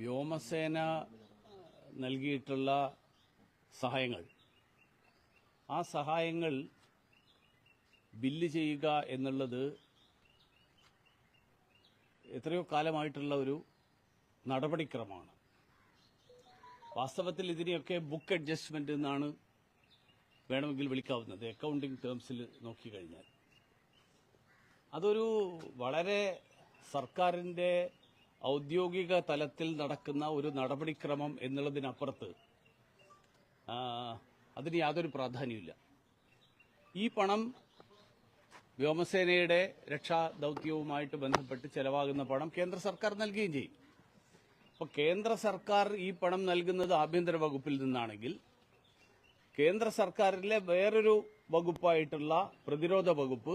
വ്യോമസേന നൽകിയിട്ടുള്ള സഹായങ്ങൾ. ആ സഹായങ്ങൾ ബില്ല് ചെയ്യുക എന്നുള്ളത് എത്രയോ കാലമായിട്ടുള്ള ഒരു നടപടിക്രമമാണ്. വാസ്തവത്തിൽ ഇതിനെയൊക്കെ ബുക്ക് അഡ്ജസ്റ്റ്മെന്റ് എന്നാണ് വേണമെങ്കിൽ വിളിക്കാവുന്നത് അക്കൗണ്ടിംഗ് ടേംസിൽ നോക്കിക്കഴിഞ്ഞാൽ അതൊരു വളരെ സർക്കാരിന്റെ ഔദ്യോഗിക തലത്തിൽ നടക്കുന്ന ഒരു നടപടിക്രമം എന്നുള്ളതിനപ്പുറത്ത് അതിന് യാതൊരു പ്രാധാന്യമില്ല ഈ പണം വ്യോമസേനയുടെ രക്ഷാ ദൗത്യവുമായിട്ട് ബന്ധപ്പെട്ട് ചെലവാകുന്ന പണം കേന്ദ്ര സർക്കാർ നൽകുകയും ചെയ്യും. അപ്പോൾ കേന്ദ്ര സർക്കാർ ഈ പണം നൽകുന്നത് ആഭ്യന്തര വകുപ്പിൽ നിന്നാണെങ്കിൽ കേന്ദ്ര സർക്കാരിലെ വേറൊരു വകുപ്പായിട്ടുള്ള പ്രതിരോധ വകുപ്പ്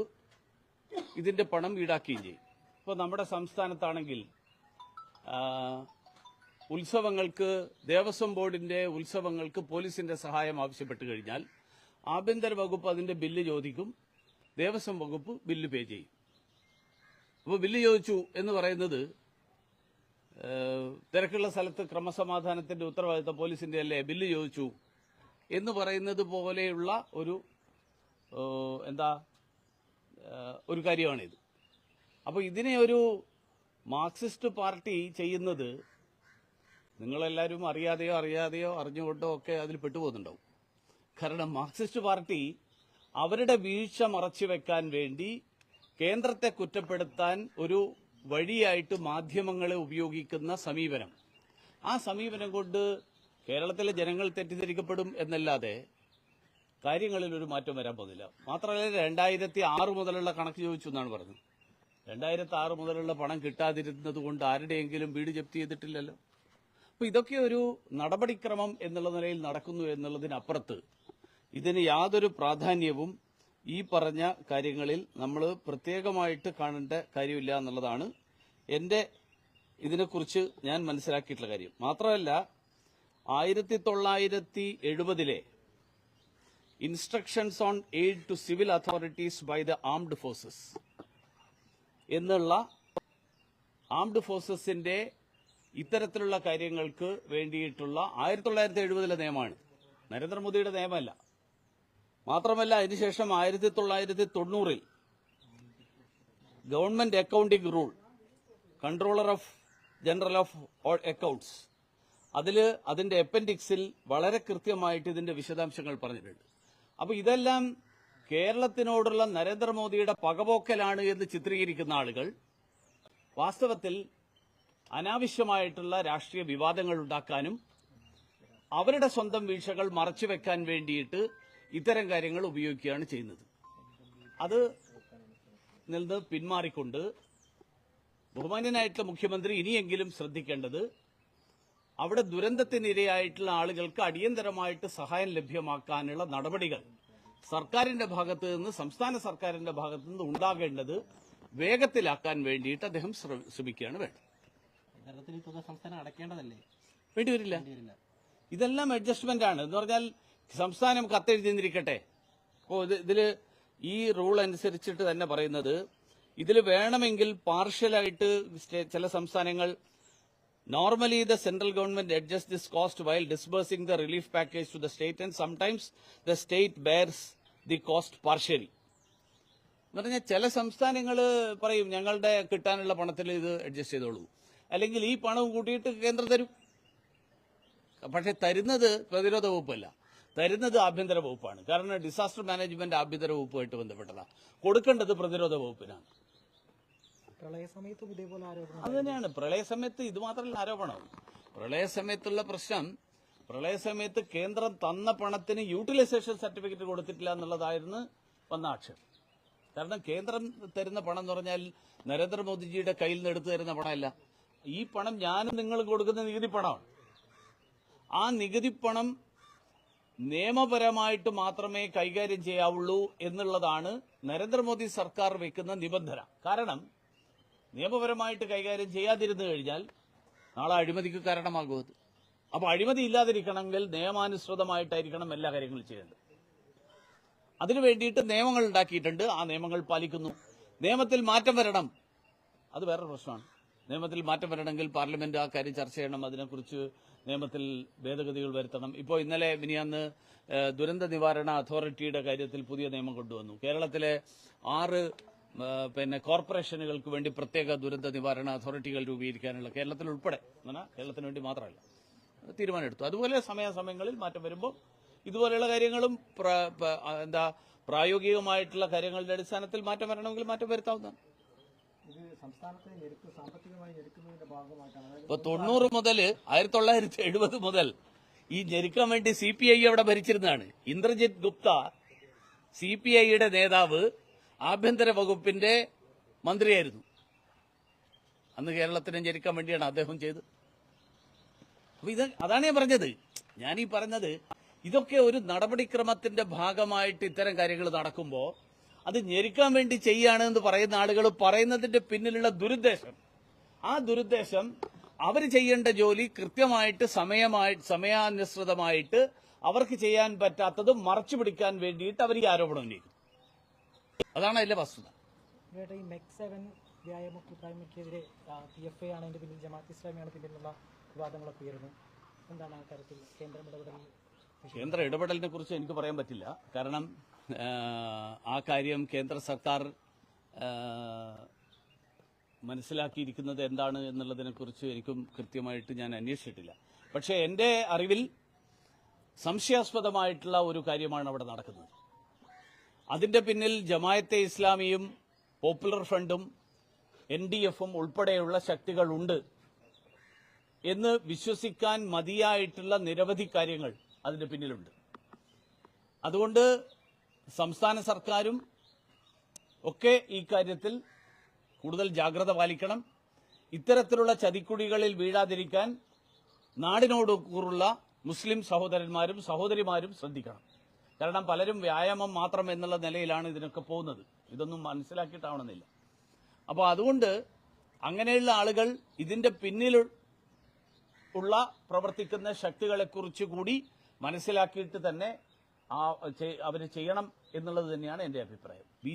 ഇതിന്റെ പണം ഈടാക്കുകയും ചെയ്യും. ഇപ്പോൾ നമ്മുടെ സംസ്ഥാനത്താണെങ്കിൽ ഉത്സവങ്ങൾക്ക് ദേവസ്വം ബോർഡിന്റെ ഉത്സവങ്ങൾക്ക് പോലീസിന്റെ സഹായം ആവശ്യപ്പെട്ട് കഴിഞ്ഞാൽ ആഭ്യന്തര വകുപ്പ് അതിന്റെ ബില്ല് ചോദിക്കും. ദേവസ്വം വകുപ്പ് ബില്ല് പേ ചെയ്യും. അപ്പോൾ ബില്ല് ചോദിച്ചു എന്ന് പറയുന്നത് തിരക്കുള്ള സ്ഥലത്ത് ക്രമസമാധാനത്തിന്റെ ഉത്തരവാദിത്തം പോലീസിന്റെ അല്ലേ? ബില്ല് ചോദിച്ചു എന്ന് പറയുന്നത് പോലെയുള്ള ഒരു എന്താ ഒരു കാര്യമാണിത്. അപ്പോൾ ഇതിനെ ഒരു മാർക്സിസ്റ്റ് പാർട്ടി ചെയ്യുന്നത് നിങ്ങളെല്ലാവരും അറിയാതെയോ അറിയാതെയോ അറിഞ്ഞുകൊണ്ടോ ഒക്കെ അതിൽ പെട്ടുപോകുന്നുണ്ടാവും. കാരണം മാർക്സിസ്റ്റ് പാർട്ടി അവരുടെ വീഴ്ച മറച്ചുവെക്കാൻ വേണ്ടി കേന്ദ്രത്തെ കുറ്റപ്പെടുത്താൻ ഒരു വഴിയായിട്ട് മാധ്യമങ്ങളെ ഉപയോഗിക്കുന്ന സമീപനം. ആ സമീപനം കൊണ്ട് കേരളത്തിലെ ജനങ്ങൾ തെറ്റിദ്ധരിക്കപ്പെടും എന്നല്ലാതെ കാര്യങ്ങളിൽ ഒരു മാറ്റം വരാൻ പോകുന്നില്ല. മാത്രമല്ല രണ്ടായിരത്തി ആറ് മുതലുള്ള കണക്ക് ചോദിച്ചു എന്നാണ് പറഞ്ഞത്. രണ്ടായിരത്തി ആറ് മുതലുള്ള പണം കിട്ടാതിരുന്നത് കൊണ്ട് ആരുടെയെങ്കിലും വീട് ജപ്തി ചെയ്തിട്ടില്ലല്ലോ? അപ്പൊ ഇതൊക്കെ ഒരു നടപടിക്രമം എന്നുള്ള നിലയിൽ നടക്കുന്നു എന്നുള്ളതിനപ്പുറത്ത് ഇതിന് യാതൊരു പ്രാധാന്യവും ഈ പറഞ്ഞ കാര്യങ്ങളിൽ നമ്മൾ പ്രത്യേകമായിട്ട് കാണേണ്ട കാര്യമില്ല എന്നുള്ളതാണ് എന്റെ ഇതിനെക്കുറിച്ച് ഞാൻ മനസ്സിലാക്കിയിട്ടുള്ള കാര്യം. മാത്രമല്ല ആയിരത്തി തൊള്ളായിരത്തി എഴുപതിലെ instructions on aid to civil authorities by the armed forces എന്നുള്ള ആംഡ് ഫോഴ്സസിന്റെ ഇത്തരത്തിലുള്ള കാര്യങ്ങൾക്ക് വേണ്ടിയിട്ടുള്ള ആയിരത്തി തൊള്ളായിരത്തി എഴുപതിലെ നിയമമാണ്. നരേന്ദ്രമോദിയുടെ നിയമമല്ല. മാത്രമല്ല അതിനുശേഷം ആയിരത്തി തൊള്ളായിരത്തി തൊണ്ണൂറിൽ government accounting rule controller of general of accounts അതിൽ അതിന്റെ അപ്പൻഡിക്സിൽ വളരെ കൃത്യമായിട്ട് ഇതിന്റെ വിശദാംശങ്ങൾ പറഞ്ഞിട്ടുണ്ട്. അപ്പോൾ ഇതെല്ലാം കേരളത്തിനോടുള്ള നരേന്ദ്രമോദിയുടെ പകപോക്കലാണ് എന്ന് ചിത്രീകരിക്കുന്ന ആളുകൾ വാസ്തവത്തിൽ അനാവശ്യമായിട്ടുള്ള രാഷ്ട്രീയ വിവാദങ്ങൾ ഉണ്ടാക്കാനും അവരുടെ സ്വന്തം വീഴ്ചകൾ മറച്ചുവെക്കാൻ വേണ്ടിയിട്ട് ഇത്തരം കാര്യങ്ങൾ ഉപയോഗിക്കുകയാണ് ചെയ്യുന്നത്. അത് നിന്ന് പിന്മാറിക്കൊണ്ട് ബഹുമാന്യനായിട്ടുള്ള മുഖ്യമന്ത്രി ഇനിയെങ്കിലും ശ്രദ്ധിക്കേണ്ടത് അവിടെ ദുരന്തത്തിനിരയായിട്ടുള്ള ആളുകൾക്ക് അടിയന്തരമായിട്ട് സഹായം ലഭ്യമാക്കാനുള്ള നടപടികൾ സർക്കാരിന്റെ ഭാഗത്ത് നിന്ന് സംസ്ഥാന സർക്കാരിന്റെ ഭാഗത്ത് നിന്ന് ഉണ്ടാകേണ്ടത് വേഗത്തിലാക്കാൻ വേണ്ടിയിട്ട് അദ്ദേഹം ശ്രമിക്കുകയാണ് വേണ്ടത്. വരില്ല ഇതെല്ലാം അഡ്ജസ്റ്റ്മെന്റ് ആണ് എന്ന് പറഞ്ഞാൽ സംസ്ഥാനം കത്തെഴുതിരിക്കട്ടെ അപ്പോൾ ഇത് ഇതിൽ ഈ റൂൾ അനുസരിച്ചിട്ട് തന്നെ പറയുന്നത് ഇതിൽ വേണമെങ്കിൽ പാർഷ്യലായിട്ട് ചില സംസ്ഥാനങ്ങൾ normally the central government adjusts this cost while disbursing the relief package to the state and sometimes the state bears the cost partially. എന്ന് പറഞ്ഞാൽ ചില സംസ്ഥാനങ്ങൾ പറയും ഞങ്ങളുടെ കിട്ടാനുള്ള പണത്തിൽ ഇത് അഡ്ജസ്റ്റ് ചെയ്തോളൂ. അല്ലെങ്കിൽ ഈ പണവും കൂട്ടിയിട്ട് കേന്ദ്രം തരും. പക്ഷെ തരുന്നത് പ്രതിരോധ വകുപ്പല്ല. തരുന്നത് ആഭ്യന്തര വകുപ്പാണ്. കാരണം ഡിസാസ്റ്റർ മാനേജ്മെന്റ് ആഭ്യന്തര വകുപ്പുമായിട്ട് ബന്ധപ്പെട്ടതാണ്. കൊടുക്കേണ്ടത് പ്രതിരോധ വകുപ്പിനാണ്. പ്രളയ സമയത്തും ഇതേപോലെ ആരോപണം അത് തന്നെയാണ്. പ്രളയ സമയത്ത് ഇത് മാത്രമല്ല ആരോപണം. പ്രളയ സമയത്തുള്ള പ്രശ്നം പ്രളയ സമയത്ത് കേന്ദ്രം തന്ന പണത്തിന് യൂട്ടിലൈസേഷൻ സർട്ടിഫിക്കറ്റ് കൊടുത്തിട്ടില്ല എന്നുള്ളതായിരുന്നു വന്ന ആക്ഷേപം. കാരണം കേന്ദ്രം തരുന്ന പണം എന്ന് പറഞ്ഞാൽ നരേന്ദ്രമോദിജിയുടെ കയ്യിൽ നിന്ന് എടുത്തു തരുന്ന പണമല്ല. ഈ പണം ഞാനും നിങ്ങൾ കൊടുക്കുന്ന നികുതി പണമാണ്. ആ നികുതി പണം നിയമപരമായിട്ട് മാത്രമേ കൈകാര്യം ചെയ്യാവുള്ളൂ എന്നുള്ളതാണ് നരേന്ദ്രമോദി സർക്കാർ വെക്കുന്ന നിബന്ധന. കാരണം നിയമപരമായിട്ട് കൈകാര്യം ചെയ്യാതിരുന്നു കഴിഞ്ഞാൽ നാളെ അഴിമതിക്ക് കാരണമാകും അത്. അപ്പൊ അഴിമതി ഇല്ലാതിരിക്കണമെങ്കിൽ നിയമാനുസൃതമായിട്ടായിരിക്കണം എല്ലാ കാര്യങ്ങളും ചെയ്യേണ്ടത്. അതിനു വേണ്ടിയിട്ട് നിയമങ്ങൾ ഉണ്ടാക്കിയിട്ടുണ്ട്. ആ നിയമങ്ങൾ പാലിക്കുന്നു. നിയമത്തിൽ മാറ്റം വരണം. അത് വേറൊരു പ്രശ്നമാണ്. നിയമത്തിൽ മാറ്റം വരണമെങ്കിൽ പാർലമെന്റ് ആ കാര്യം ചർച്ച ചെയ്യണം. അതിനെക്കുറിച്ച് നിയമത്തിൽ ഭേദഗതികൾ വരുത്തണം. ഇപ്പോൾ ഇന്നലെ മിനിയാന്ന് ദുരന്ത നിവാരണ അതോറിറ്റിയുടെ കാര്യത്തിൽ പുതിയ നിയമം കൊണ്ടുവന്നു. കേരളത്തിലെ ആറ് പിന്നെ കോർപ്പറേഷനുകൾക്ക് വേണ്ടി പ്രത്യേക ദുരന്ത നിവാരണ അതോറിറ്റികൾ രൂപീകരിക്കാനുള്ള കേരളത്തിൽ ഉൾപ്പെടെ. കേരളത്തിന് വേണ്ടി മാത്രമല്ല. തീരുമാനമെടുത്തു. അതുപോലെ സമയാസമയങ്ങളിൽ മാറ്റം വരുമ്പോൾ ഇതുപോലെയുള്ള കാര്യങ്ങളും എന്താ പ്രായോഗികമായിട്ടുള്ള കാര്യങ്ങളുടെ അടിസ്ഥാനത്തിൽ മാറ്റം വരണമെങ്കിൽ മാറ്റം വരുത്താവുന്നതാണ്. ഇപ്പൊ തൊണ്ണൂറ് മുതൽ ആയിരത്തി തൊള്ളായിരത്തി എഴുപത് മുതൽ ഈ ഞെരുക്കാൻ വേണ്ടി സി പി ഐ അവിടെ ഭരിച്ചിരുന്നതാണ്. ഇന്ദ്രജിത് ഗുപ്ത സി പി ഐയുടെ നേതാവ് ആഭ്യന്തര വകുപ്പിന്റെ മന്ത്രിയായിരുന്നു. അന്ന് കേരളത്തിനെ ഞെരുക്കാൻ വേണ്ടിയാണ് അദ്ദേഹം ചെയ്ത് അപ്പൊ ഇത് അതാണ് ഞാൻ പറഞ്ഞത്. ഈ പറഞ്ഞത് ഇതൊക്കെ ഒരു നടപടിക്രമത്തിന്റെ ഭാഗമായിട്ട് ഇത്തരം കാര്യങ്ങൾ നടക്കുമ്പോൾ അത് ഞെരുക്കാൻ വേണ്ടി ചെയ്യാണ് എന്ന് പറയുന്ന ആളുകൾ പറയുന്നതിന്റെ പിന്നിലുള്ള ദുരുദ്ദേശം. ആ ദുരുദ്ദേശം അവർ ചെയ്യേണ്ട ജോലി കൃത്യമായിട്ട് സമയമായി സമയാനുസൃതമായിട്ട് അവർക്ക് ചെയ്യാൻ പറ്റാത്തത് മറച്ചു പിടിക്കാൻ വേണ്ടിയിട്ട് അവർ ഈ ആരോപണം ഉന്നയിക്കും അതാണ് അതിലെ വസ്തുത. ഈ മെക് സെവൻ വ്യായാമ കൂട്ടായ്മയ്ക്കെതിരെ പി എഫ് ഐ ആണ് അതിന്റെ പിന്നിൽ ജമാഅത്ത് ഇസ്ലാമിയാണ് പിന്നിലുള്ള വിവാദങ്ങളൊക്കെ ഉയരുന്നു എന്താണ് ആ കാര്യത്തിൽ കേന്ദ്ര ഇടപെടൽ കേന്ദ്ര ഇടപെടലിനെ കുറിച്ച് എനിക്ക് പറയാൻ പറ്റില്ല. കാരണം ആ, കാര്യം കേന്ദ്ര സർക്കാർ മനസ്സിലാക്കിയിരിക്കുന്നത് എന്താണ് എന്നുള്ളതിനെ കുറിച്ച് എനിക്കും കൃത്യമായിട്ട് ഞാൻ അന്വേഷിച്ചിട്ടില്ല. പക്ഷേ എന്റെ അറിവിൽ സംശയാസ്പദമായിട്ടുള്ള ഒരു കാര്യമാണ് അവിടെ നടക്കുന്നത്. അതിന്റെ പിന്നിൽ ജമായത്തെ ഇസ്ലാമിയും പോപ്പുലർ ഫ്രണ്ടും എൻ ഡി എഫും ഉൾപ്പെടെയുള്ള ശക്തികളുണ്ട് എന്ന് വിശ്വസിക്കാൻ മതിയായിട്ടുള്ള നിരവധി കാര്യങ്ങൾ അതിന്റെ പിന്നിലുണ്ട്. അതുകൊണ്ട് സംസ്ഥാന സർക്കാരും ഒക്കെ ഈ കാര്യത്തിൽ കൂടുതൽ ജാഗ്രത പാലിക്കണം. ഇത്തരത്തിലുള്ള ചതിക്കുഴികളിൽ വീഴാതിരിക്കാൻ നാടിനോട് കൂറുള്ള മുസ്ലിം സഹോദരന്മാരും സഹോദരിമാരും ശ്രദ്ധിക്കണം. കാരണം പലരും വ്യായാമം മാത്രം എന്നുള്ള നിലയിലാണ് ഇതിനൊക്കെ പോകുന്നത്. ഇതൊന്നും മനസ്സിലാക്കിയിട്ടാവണമെന്നില്ല. അപ്പോൾ അതുകൊണ്ട് അങ്ങനെയുള്ള ആളുകൾ ഇതിന്റെ പിന്നിൽ ഉള്ള പ്രവർത്തിക്കുന്ന ശക്തികളെക്കുറിച്ച് കൂടി മനസ്സിലാക്കിയിട്ട് തന്നെ അവർ ചെയ്യണം എന്നുള്ളത് തന്നെയാണ് എന്റെ അഭിപ്രായം. ബി